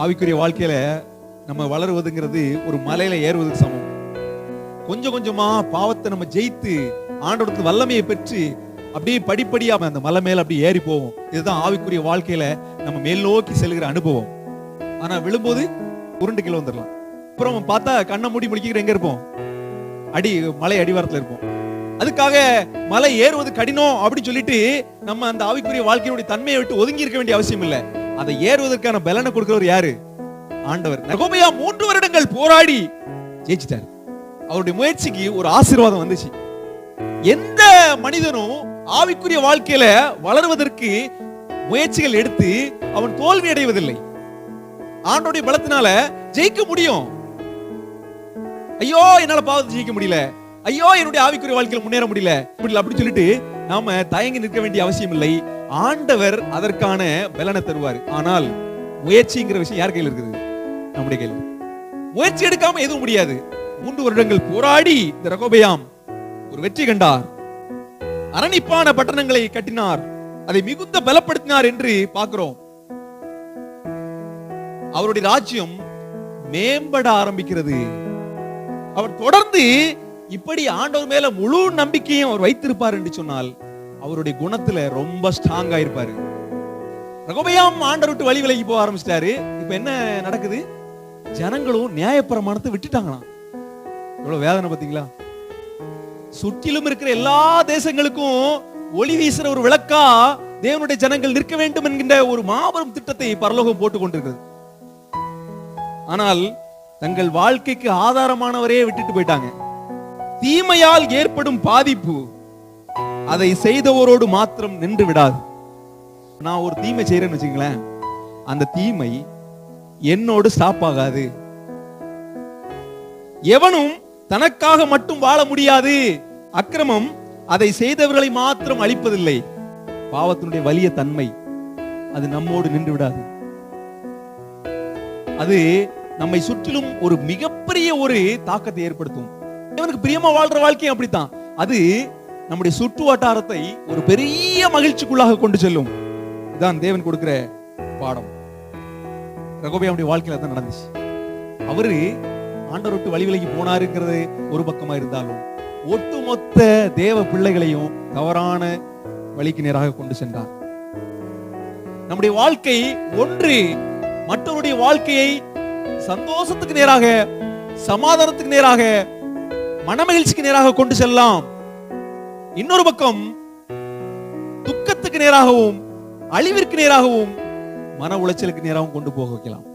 ஆவிக்குரிய வாழ்க்கையில நம்ம வளருவதுங்கிறது ஒரு மலையில ஏறுவதுக்கு சமம். கொஞ்சம் கொஞ்சமா பாவத்தை நம்ம ஜெயித்து ஆண்டோடத்து வல்லமையை பெற்று அப்படியே படிப்படியா அந்த மலை மேல அப்படியே ஏறி போவோம். இதுதான் ஆவிக்குரிய வாழ்க்கையில நம்ம மேல் நோக்கி செல்கிற அனுபவம். ஆனா விழும்போது உருண்டு கிலோ வந்துடலாம் அப்புறம் பார்த்தா கண்ணை மூடி முடிக்கிற எங்க இருப்போம்? அடி மலை அடிவாரத்துல இருப்போம். அதுக்காக மலை ஏறுவது கடினம் அப்படின்னு சொல்லிட்டு நம்ம அந்த ஆவிக்குரிய வாழ்க்கையினுடைய தன்மையை விட்டு ஒதுங்கி இருக்க வேண்டிய அவசியம் இல்ல. அதை ஏறுவதற்கான பலனை கொடுக்கிறவர் யாரு? ஆண்டவர். நகோமையா மூன்று வருடங்கள் போராடி ஜெயிச்சிட்டாரு. அவருடைய முயற்சிக்கு ஒரு ஆசீர்வாதம் வந்துச்சு. எந்த மனிதனும் ஆவிக்குரிய வாழ்க்கையில வளருவதற்கு முயற்சிகள் எடுத்து அவன் தோல்வி அடைவதில்லை. ஆண்டோடைய பலத்தினால ஜெயிக்க முடியும். ஐயோ என்னால பாவத்தை ஜெயிக்க முடியல. ஐயோ என்னுடைய ஆவிக்குரிய வாழ்க்கையில முன்னேற முடியல. முடியல அப்படின்னு சொல்லிட்டு நாம தயங்கி நிற்க வேண்டிய அவசியம் இல்லை ஆண்டவர் அதற்கான பலனை தருவார். ஆனால் முயற்சிங்கிற விஷயம் யார் கையில் இருக்குது? நம்முடைய கையில். முயற்சி எடுக்காம எதுவும் முடியாது. மூன்று வருடங்கள் போராடி இந்த ரகோபயாம் ஒரு வெற்றி கண்டார். அரணிப்பான பட்டணங்களை கட்டினார். அதை மிகுந்த பலப்படுத்தினார் என்று பார்க்கிறோம். அவருடைய ராஜ்யம் மேம்பட ஆரம்பிக்கிறது. அவர் தொடர்ந்து இப்படி ஆண்டவர் மேல முழு நம்பிக்கையும் அவர் வைத்திருப்பார் என்று சொன்னால் அவருடைய குணத்துல ரொம்ப ஸ்ட்ராங்கா இருப்பாரு ரகோபயாம் ஆண்டவர் விட்டு வழி விலகி போக ஆரம்பிச்சிட்டாரு. இப்ப என்ன நடக்குது? ஜனங்களும் நியாயப்பிரமாணத்தை விட்டுட்டாங்களாம். எவ்வளவு வேதனை பாத்தீங்களா? சுற்றிலும் இருக்கிற எல்லா தேசங்களுக்கும் ஒளி வீசுற ஒரு விளக்கா தேவனுடைய ஜனங்கள் நிற்க வேண்டும் என்கின்ற ஒரு மாபெரும் திட்டத்தை பரலோகம் போட்டுக் கொண்டிருக்கிறது. ஆனால் தங்கள் வாழ்க்கைக்கு ஆதாரமானவரே விட்டுட்டு போயிட்டாங்க. தீமையால் ஏற்படும் பாதிப்பு அதை செய்தவரோடு மாத்திரம் நின்று விடாது. நான் ஒரு தீமை செய்யறேன்னு வச்சுங்களேன் அந்த தீமை என்னோடு ஸ்டாப் ஆகாது எவனும் தனக்காக மட்டும் வாழ முடியாது. அக்கிரமம் அதை செய்தவர்களை மாத்திரம் அழிப்பதில்லை. பாவத்தினுடைய வலிய தன்மை அது நம்மோடு நின்று விடாது. அது நம்மை சுற்றிலும் ஒரு மிகப்பெரிய ஒரு தாக்கத்தை ஏற்படுத்தும். இவனுக்கு பிரியமா வாழ்ற வாழ்க்கையும் அப்படித்தான். அது நம்முடைய சுற்று வட்டாரத்தை ஒரு பெரிய மகிழ்ச்சிக்குள்ளாக கொண்டு செல்லும். இதான் தேவன் கொடுக்கிற பாடம். ரகோபியாவுடைய வாழ்க்கையில தான் நடந்துச்சு. அவரு ஆண்டவர் விட்டு வழி விலகி போனாருங்கிறது ஒரு பக்கமா இருந்தாலும் ஒட்டுமொத்த தேவ பிள்ளைகளையும் தவறான வழிக்கு நேராக கொண்டு சென்றார் நம்முடைய வாழ்க்கை ஒன்று மற்றவருடைய வாழ்க்கையை சந்தோஷத்துக்கு நேராக சமாதானத்துக்கு நேராக மனமகிழ்ச்சிக்கு நேராக கொண்டு செல்லலாம். இன்னொரு பக்கம் துக்கத்துக்கு நேராகவும் அழிவிற்கு நேராகவும் மன உளைச்சலுக்கு நேராகவும் கொண்டு போக வைக்கலாம்.